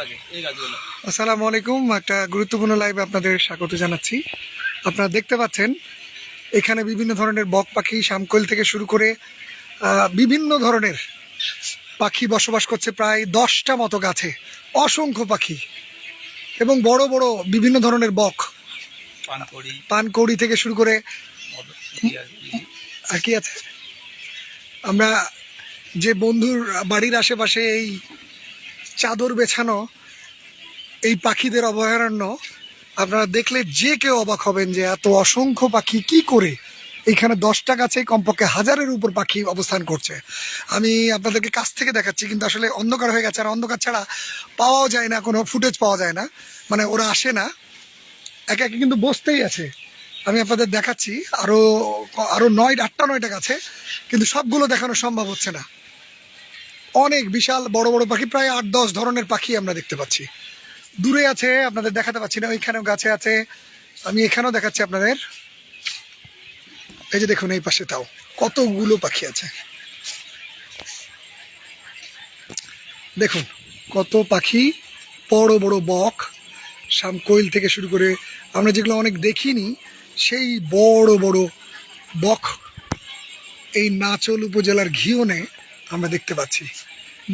থাকে এই গাছগুলো আসসালামু আলাইকুম একটা গুরুত্বপূর্ণ লাইভে আপনাদের স্বাগত জানাচ্ছি। আপনারা দেখতে পাচ্ছেন এখানে বিভিন্ন ধরনের বক পাখি শামকোল থেকে শুরু করে বিভিন্ন ধরনের পাখি বসবাস করছে প্রায় দশটা মতো গাছে। অসংখ্য পাখি এবং বড় বড় বিভিন্ন ধরনের বক। পানকড়ি। পানকৌড়ি থেকে শুরু করে আর কি আছে? আমরা যে বন্ধুর বাড়ির আশেপাশে এই চাদর বেছানো, এই পাখিদের অভয়ারণ্য, আপনারা দেখলে যে কেউ অবাক হবেন যে এত অসংখ্য পাখি কি করে এখানে দশটা গাছে কমপক্ষে হাজারের উপর পাখি অবস্থান করছে। আমি আপনাদেরকে কাছ থেকে দেখাচ্ছি, কিন্তু আসলে অন্ধকার হয়ে গেছে আর অন্ধকার ছাড়া পাওয়াও যায় না, কোনো ফুটেজ পাওয়া যায় না মানে ওরা আসে না। একে একে কিন্তু বসতেই আছে। আমি আপনাদের দেখাচ্ছি, আরও আরও নয়, আটটা, নয়টা গাছে, কিন্তু সবগুলো দেখানো সম্ভব হচ্ছে না। অনেক বিশাল বড় বড় পাখি, প্রায় আট দশ ধরনের পাখি আমরা দেখতে পাচ্ছি। দূরে আছে, আপনাদের দেখাতে পাচ্ছি না, ওইখানেও গাছে আছে। আমি এখানেও দেখাচ্ছি আপনাদের। এই যে দেখুন, এই পাশে তাও কতগুলো পাখি আছে। দেখুন, কত পাখি, বড় বড় বক শামকোইল থেকে শুরু করে আমরা যেগুলো অনেক দেখিনি, সেই বড় বড় বক এই নাচল উপজেলার ঘিওনে আমরা দেখতে পাচ্ছি।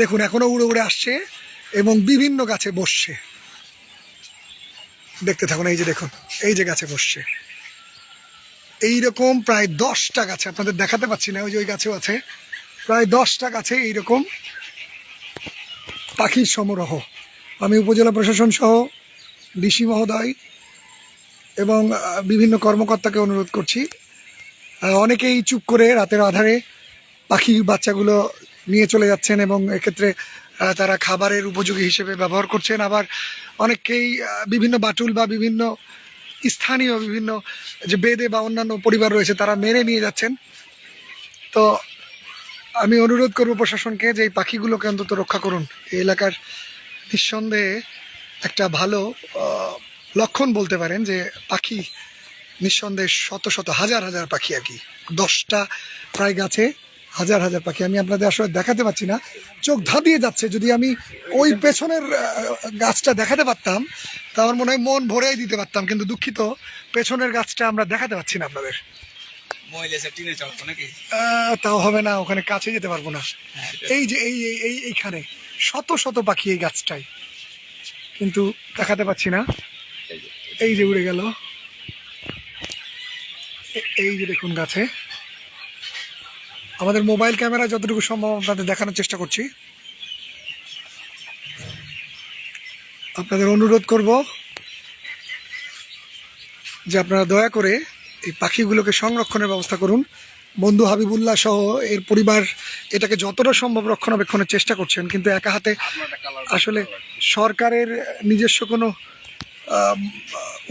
দেখুন, এখনও উড়ে উড়ে আসছে এবং বিভিন্ন গাছে বসছে। দেখতে থাকুন, এই যে দেখুন, এই যে গাছে বসছে। এইরকম প্রায় দশটা গাছে, আপনাদের দেখাতে পাচ্ছি না, ওই যে ওই গাছেও আছে। প্রায় দশটা গাছে এইরকম পাখির সমারোহ। আমি উপজেলা প্রশাসন সহ ডিসি মহোদয় এবং বিভিন্ন কর্মকর্তাকে অনুরোধ করছি। অনেকেই চুপ করে রাতের আধারে পাখি বাচ্চাগুলো নিয়ে চলে যাচ্ছেন এবং এক্ষেত্রে তারা খাবারের উপযোগী হিসেবে ব্যবহার করছেন। আবার অনেককেই বিভিন্ন বাটুল বা বিভিন্ন স্থানীয় বিভিন্ন যে বেদে বা অন্যান্য পরিবার রয়েছে, তারা মেরে নিয়ে যাচ্ছেন। তো আমি অনুরোধ করব প্রশাসনকে যে এই পাখিগুলোকে অন্তত রক্ষা করুন। এই এলাকার নিঃসন্দেহে একটা ভালো লক্ষণ বলতে পারেন যে পাখি নিঃসন্দেহে শত শত, হাজার হাজার পাখি আর কি। দশটা প্রায় গাছে হাজার হাজার পাখি। আমি আপনাদের আসলে দেখাতে পাচ্ছি না। চোখ ধাঁধিয়ে যাচ্ছে। যদি আমি ওই পেছনের গাছটা দেখাতে পারতাম তা আমার মনে হয় মন ভরেই দিতে পারতাম। কিন্তু দুঃখিত পেছনের গাছটা আমরা দেখাতে পাচ্ছি না আপনাদের। তাও হবে না ওখানে কাছে যেতে পারব না। হ্যাঁ, এই যে এই এই এই এইখানে শত শত পাখি এই গাছটাই কিন্তু দেখাতে পাচ্ছি না। এই যে উড়ে গেল। এই যে দেখুন গাছে। আমাদের মোবাইল ক্যামেরা যতটুকু সম্ভব আপনাদের দেখানোর চেষ্টা করছি। আপনাদের অনুরোধ করব যে আপনারা দয়া করে এই পাখিগুলোকে সংরক্ষণের ব্যবস্থা করুন। বন্ধু হাবিবুল্লাহ সহ এর পরিবার এটাকে যতটা সম্ভব রক্ষণাবেক্ষণের চেষ্টা করছেন, কিন্তু একা হাতে আসলে সরকারের নিজস্ব কোনো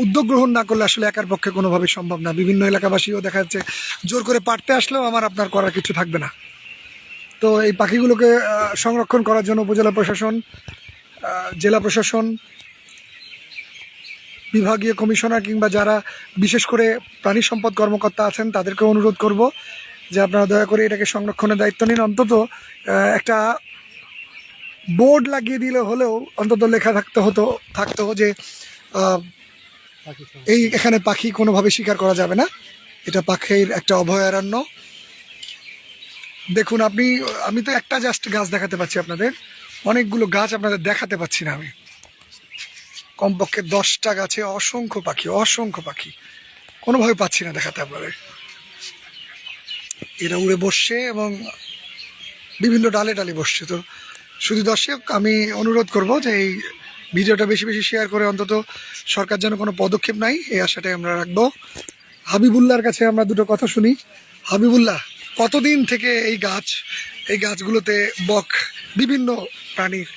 উদ্যোগ গ্রহণ না করলে আসলে একার পক্ষে কোনোভাবে সম্ভব না। বিভিন্ন এলাকাবাসীও দেখা যাচ্ছে জোর করে পারতে আসলেও আমার আপনার করার কিছু থাকবে না। তো এই পাখিগুলোকে সংরক্ষণ করার জন্য উপজেলা প্রশাসন জেলা প্রশাসন, বিভাগীয় কমিশনার কিংবা যারা বিশেষ করে প্রাণী সম্পদ কর্মকর্তা আছেন, তাদেরকে অনুরোধ করব যে আপনারা দয়া করে এটাকে সংরক্ষণের দায়িত্ব নিন। অন্তত একটা বোর্ড লাগিয়ে দিলে হলেও অন্তত লেখা থাকতে হতো, থাকতো যে এই এখানে পাখি কোনোভাবে শিকার করা যাবে না। এটা পাখির একটা অভয়ারণ্য। দেখুন, আপনি, আমি তো একটা জাস্ট গাছ দেখাতে পাচ্ছি আপনাদের। অনেকগুলো গাছ আপনাদের দেখাতে পাচ্ছি না আমি। কমপক্ষে দশটা গাছে অসংখ্য পাখি অসংখ্য পাখি। কোনোভাবে পাচ্ছি না দেখাতে আপনাদের। এরা উড়ে বসছে এবং বিভিন্ন ডালে ডালে বসছে। তো শুধু দর্শক, আমি অনুরোধ করব যে এই ভিডিওটা বেশি বেশি শেয়ার করে অন্তত সরকার যেন কোনো পদক্ষেপ নাই, এই আশাটাই আমরা রাখব। হাবিবুল্লাহর কাছে আমরা দুটো কথা শুনি। হাবিবুল্লাহ, কতদিন থেকে এই গাছ, এই গাছগুলোতে বক, বিভিন্ন প্রাণীর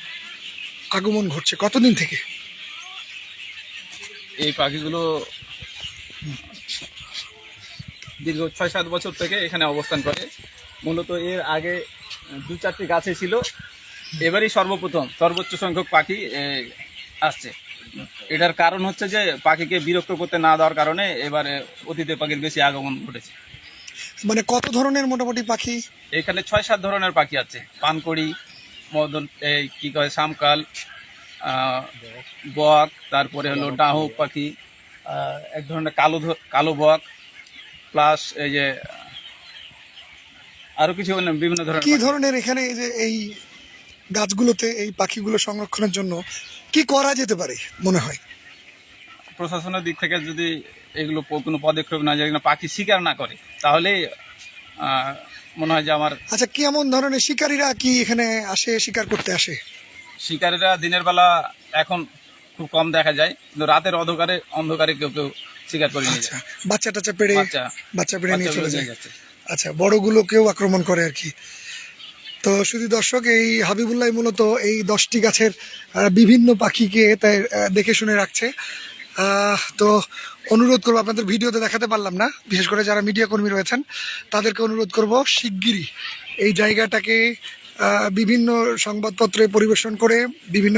আগমন ঘটছে? কতদিন থেকে? এই পাখিগুলো দীর্ঘ ছয় সাত বছর থেকে এখানে অবস্থান করে। মূলত এর আগে দু চারটি গাছে ছিল। এবারই সর্বপ্রথম, সর্বোচ্চ সংখ্যক পাখি আসছে। এটার কারণ হচ্ছে যে পাখিকে বিরক্ত করতে না দেওয়ার কারণে এবারে অতীতে পাখির বেশি আগমন ঘটেছে। মানে কত ধরনের মোটামুটি পাখি? এখানে ছয় সাত ধরনের পাখি আছে। পানকড়ি মদন এই কি কয় শামকাল বক তারপরে হলো ডাহুক পাখি এক ধরনের কালো কালো বক প্লাস এই যে আরও কিছু বিভিন্ন ধরনের কি ধরনের এখানে এই যে এই গাছগুলোতে এই পাখিগুলো সংরক্ষণের জন্য কি করা যেতে পারে মনে হয়? প্রশাসনের দিক থেকে যদি এগুলো কোনো পদক্ষেপ না যায় পাখি শিকার না করে তাহলে মনে হয় যে আমার আচ্ছা কেমন ধরনের শিকারীরা কি এখানে আসে শিকার করতে আসে? শিকারীরা দিনের বেলা এখন খুব কম দেখা যায় কিন্তু রাতের অন্ধকারে অন্ধকারে কেউ কেউ শিকার করে নিয়ে আচ্ছা যায়। বাচ্চা টাচ্চা পেড়ে বাচ্চা বাচ্চা পেড়ে নিয়ে চলে যায়। আচ্ছা বড়গুলোকেও আক্রমণ করে আর কি। তো শুধু দর্শক, এই হাবিবুল্লাহ মূলত এই দশটি গাছের বিভিন্ন পাখিকে তাই দেখে শুনে রাখছে। তো অনুরোধ করব, আপনাদের ভিডিওতে দেখাতে পারলাম না। বিশেষ করে যারা মিডিয়া কর্মী রয়েছেন, তাদেরকে অনুরোধ করব, শিগগিরই এই জায়গাটাকে বিভিন্ন সংবাদপত্রে পরিবেশন করে, বিভিন্ন